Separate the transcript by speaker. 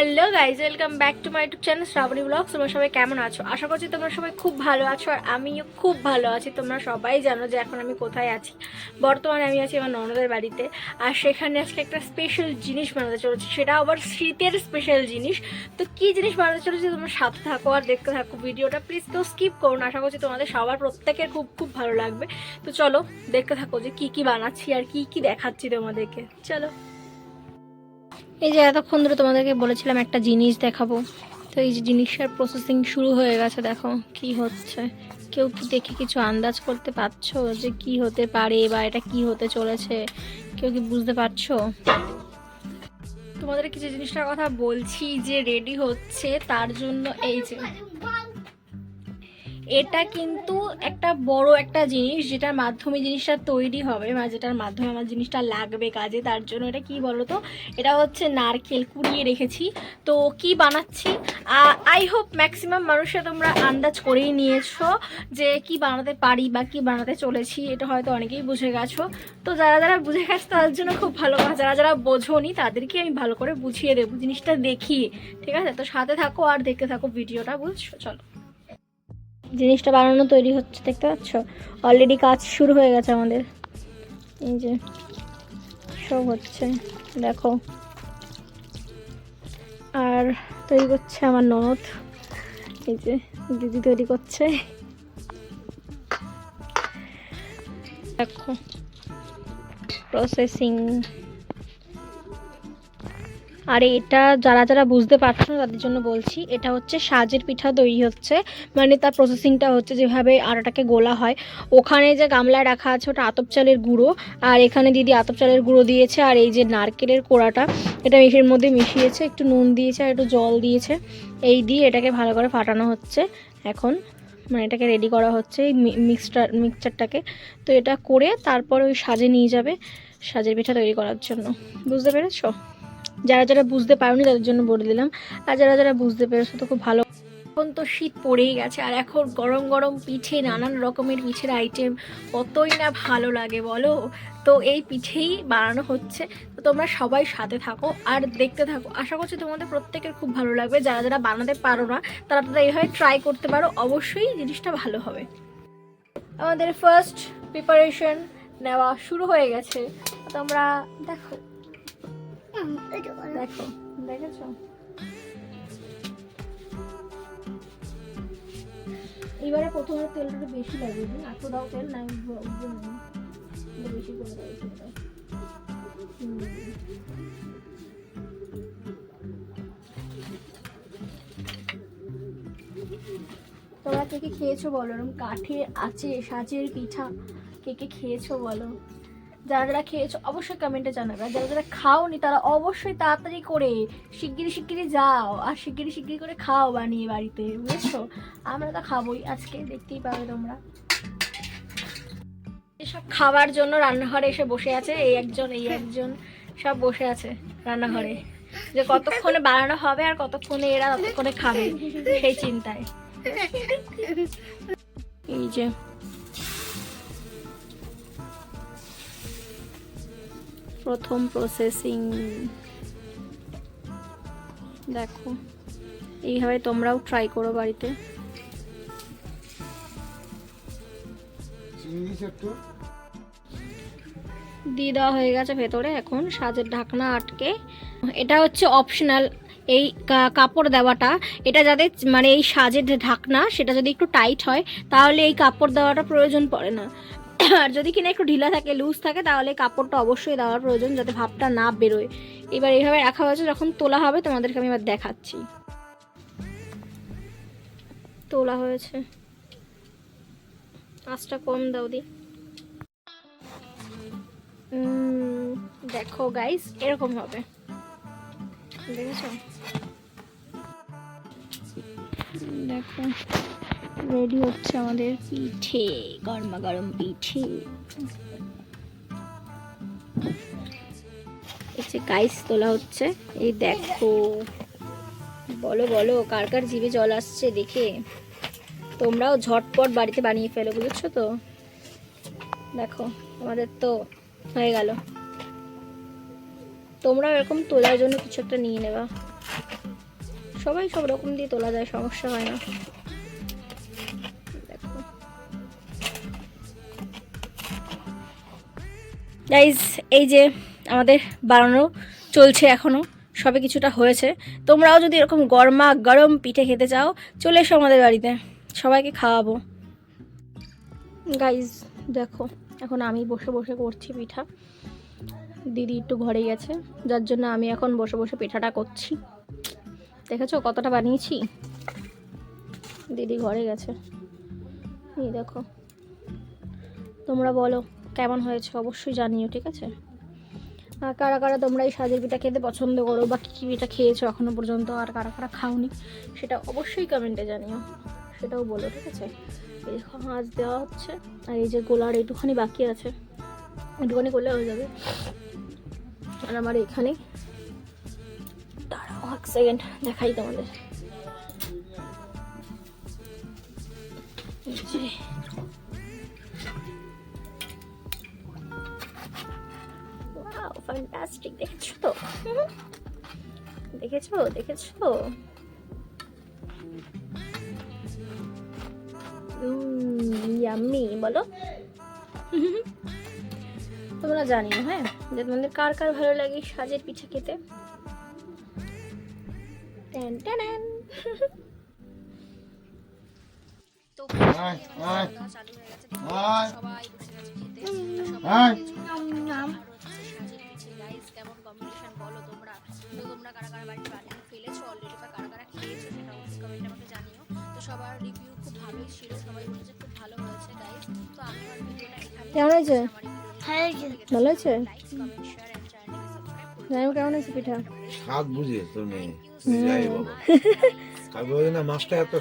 Speaker 1: Hello guys welcome back to my YouTube channel Shrabani vlogs. তোমরা সবাই কেমন আছো? আশা করছি তোমরা সবাই খুব ভালো আছো আর আমিও খুব ভালো আছি। তোমরা সবাই জানো যে এখন আমি কোথায় আছি। বর্তমানে আমি আছি আমার ননদের বাড়িতে আর সেখানে আজকে একটা স্পেশাল জিনিস বানাতে চলেছি। সেটা আবার শীতের স্পেশাল জিনিস। তো কী জিনিস বানাতে চলেছি তোমরা সাথে থাকো আর দেখতে থাকো ভিডিওটা। প্লিজ কেউ স্কিপ করো না। আশা করছি তোমাদের সবার প্রত্যেকের খুব খুব ভালো লাগবে। তো চলো দেখতে থাকো যে কী কী বানাচ্ছি আর কী কী দেখাচ্ছি তোমাদেরকে। চলো। এই যে এতক্ষণ ধরে তোমাদেরকে বলেছিলাম একটা জিনিস দেখাবো। তো এই যে জিনিসটার প্রসেসিং শুরু হয়ে গেছে, দেখো কি হচ্ছে। কেউ কি দেখে কিছু আন্দাজ করতে পারছ যে কি হতে পারে বা এটা কি হতে চলেছে? কেউ কি বুঝতে পারছ? তোমাদের কিছু জিনিসটার কথা বলছি যে রেডি হচ্ছে, তার জন্য এই যে এটা কিন্তু একটা বড় একটা জিনিস যেটার মাধ্যমে জিনিসটা তৈরি হবে বা যেটার মাধ্যমে আমার জিনিসটা লাগবে কাজে, তার জন্য এটা কি বলো তো এটা হচ্ছে নারকেল, কুড়িয়ে রেখেছি। তো কি বানাচ্ছি? আই হোপ ম্যাক্সিমাম মানুষরা তোমরা আন্দাজ করেই নিয়েছো যে কি বানাতে পারি বা কি বানাতে চলেছি, এটা হয়তো অনেকেই বুঝে গেছো। তো যারা যারা বুঝে গেছে, তাদের জন্য খুব ভালো যারা যারা বোঝোনি, তাদেরকে আমি ভালো করে বুঝিয়ে দেবো, জিনিসটা দেখিয়ে ঠিক আছে? তো সাথে থাকো আর দেখতে থাকো ভিডিওটা, বুঝছ? চলো। জিনিসটা বানানো তৈরি হচ্ছে, দেখতে পাচ্ছ? অলরেডি কাজ শুরু হয়ে গেছে আমাদের। এই যে সব হচ্ছে, দেখো। আর তৈরি করছে আমার ননদ। এই যে, দিদি তৈরি করছে। দেখো। প্রসেসিং আর এটা যারা যারা বুঝতে পারছ না, তাদের জন্য বলছি, এটা হচ্ছে সাজের পিঠা তৈরি হচ্ছে। মানে তার প্রসেসিংটা হচ্ছে যেভাবে আটাটাকে গোলা হয়। ওখানে যে গামলায় রাখা আছে, ওটা আতপ চালের গুঁড়ো। আর এখানে দিদি আতপ চালের গুঁড়ো দিয়েছে, আর এই যে নারকেলের কোড়াটা, এটা মিশের মধ্যে মিশিয়েছে, একটু নুন দিয়েছে, আর একটু জল দিয়েছে। এই দিয়ে এটাকে ভালো করে ফাটানো হচ্ছে এখন। মানে এটাকে রেডি করা হচ্ছে এই মিক্সটার মিক্সচারটাকে তো এটা করে তারপরে ওই সাজে নিয়ে যাবে, সাজের পিঠা তৈরি করার জন্য। বুঝতে পেরেছ? যারা যারা বুঝতে পারোনি তাদের জন্য বলে দিলাম। আর যারা যারা বুঝতে পেরেছ তো খুব ভালো এখন তো শীত পড়েই গেছে, আর এখন গরম গরম পিঠে নানান রকমের পিঠের আইটেম কতই না ভালো লাগে বলো। তো এই পিঠেই বানানো হচ্ছে। তো তোমরা সবাই সাথে থাকো আর দেখতে থাকো। আশা করছি তোমাদের প্রত্যেকের খুব ভালো লাগবে। যারা যারা বানাতে পারো না, তারা তারা এইভাবে ট্রাই করতে পারো। অবশ্যই জিনিসটা ভালো হবে। আমাদের ফার্স্ট প্রিপারেশন নেওয়া শুরু হয়ে গেছে। তোমরা দেখো। দেখো, দেখেছ? এবারে প্রথমে তেলটা বেশি লাগে এত দাও তেল না বেশি করে তোমরা কে কে খেয়েছো বলো? এরকম কাঠে আছে সাজের পিঠা কে কে খেয়েছো বলো? যারা যারা খেয়েছো, অবশ্যই কমেন্টে জানাবে। আর যারা যারা খাওনি, তারা অবশ্যই তাড়াতাড়ি করে শিগগিরি শিগগিরি যাও। আর শিগগিরি শিগগিরি করে খাও বানিয়ে বাড়িতে, বুঝেছ? আমরা তো খাবোই আজকে, দেখতেই পাবে তোমরা। এসব খাবার জন্য রান্নাঘরে এসে বসে আছে, এই একজন এই একজন, সব বসে আছে রান্নাঘরে। যে কতক্ষণে বানানো হবে আর কতক্ষণে এরা ততক্ষণে খাবে, সেই চিন্তায়। এই যে প্রথম প্রসেসিং দেখো এইভাবে তোমরাও ট্রাই করো বাড়িতে। দিয়ে দেওয়া হয়ে গেছে ভেতরে এখন সাজের ঢাকনা আটকে। এটা হচ্ছে অপশনাল এই কাপড় দেওয়াটা। এটা যাদের মানে এই সাজের ঢাকনা সেটা যদি একটু টাইট হয় তাহলে এই কাপড় দেওয়াটা প্রয়োজন পড়ে না। আর যদি কিনা একটু ঢিলা থাকে লুজ থাকে, তাহলে কাপড়টা অবশ্যই দেওয়ার প্রয়োজন যাতে ভাবটা না বেরোয়। এবার এইভাবে রাখা হয়েছে, যখন তোলা হবে তোমাদেরকে আমি এবার দেখাচ্ছি। তোলা হয়েছে। আঁচটা কম দাও দি। দেখো গাইস এরকম হবে। দেখেছ? দেখো। রেডি হচ্ছে আমাদের পিঠে, গরমা গরম পিঠে। হচ্ছে গাইস তোলা হচ্ছে। এই দেখো। বলো বলো, কার কার জিভে জল আসছে দেখে। তোমরাও ঝটপট বাড়িতে বানিয়ে ফেলো, বুঝছ তো? দেখো আমাদের তো হয়ে গেল। তোমরাও এরকম তোলার জন্য কিছু একটা নিয়ে নেবা। সবাই সব রকম দিয়ে তোলা যায়, সমস্যা হয় না। গাইজ এই যে আমাদের বানানো চলছে এখনও সবে কিছুটা হয়েছে। তোমরাও যদি এরকম গরমা গরম পিঠে খেতে চাও, চলে এসো আমাদের বাড়িতে, সবাইকে খাওয়াবো। গাইজ দেখো, এখন আমি বসে বসে করছি পিঠা। দিদি একটু ঘরে গেছে যার জন্য আমি এখন বসে বসে পিঠাটা করছি। দেখেছ কতটা বানিয়েছি? দিদি ঘরে গেছে। এই দেখো, তোমরা বলো কেমন হয়েছে অবশ্যই জানিও, ঠিক আছে? আর কারা কারা তোমরা এই সাজের পিঠা খেতে পছন্দ করো বা কী কী পিঠা খেয়েছো এখনও পর্যন্ত আর কারা কারা খাওনি, সেটা অবশ্যই কমেন্টে জানিও, সেটাও বলো, ঠিক আছে? এই মাছ দেওয়া হচ্ছে, আর এই যে গোলার একটুখানি বাকি আছে, একটুখানি করলে হয়ে যাবে। আর আমার এখানে, দাঁড়াও এক সেকেন্ড দেখাই তোমাদের। Wow, fantastic দেখেছ? তো। দেখেছ? দেখেছ ইয়াম্মি বলো। তোমরা জানিও হ্যাঁ? যে তোমাদের কার কার ভালো লাগে সাজের পিঠা খেতে? তো। চালু হয়ে গেছে সবার রিভিউ খুব ভালোই ছিল সবাই বলেছে খুব ভালো হয়েছে গাইস তো আমি আমার ভিডিওটা এখানে
Speaker 2: কেমন হয়েছে?
Speaker 1: ভালো
Speaker 2: হয়েছে?
Speaker 1: লাইক কমেন্ট শেয়ার এন্ড চ্যানেলকে সাবস্ক্রাইব করুন
Speaker 2: জানি কেমন হয়েছে পিঠা?
Speaker 3: স্বাদ বুঝে তুমি। যাই বাবা না মাছটা এত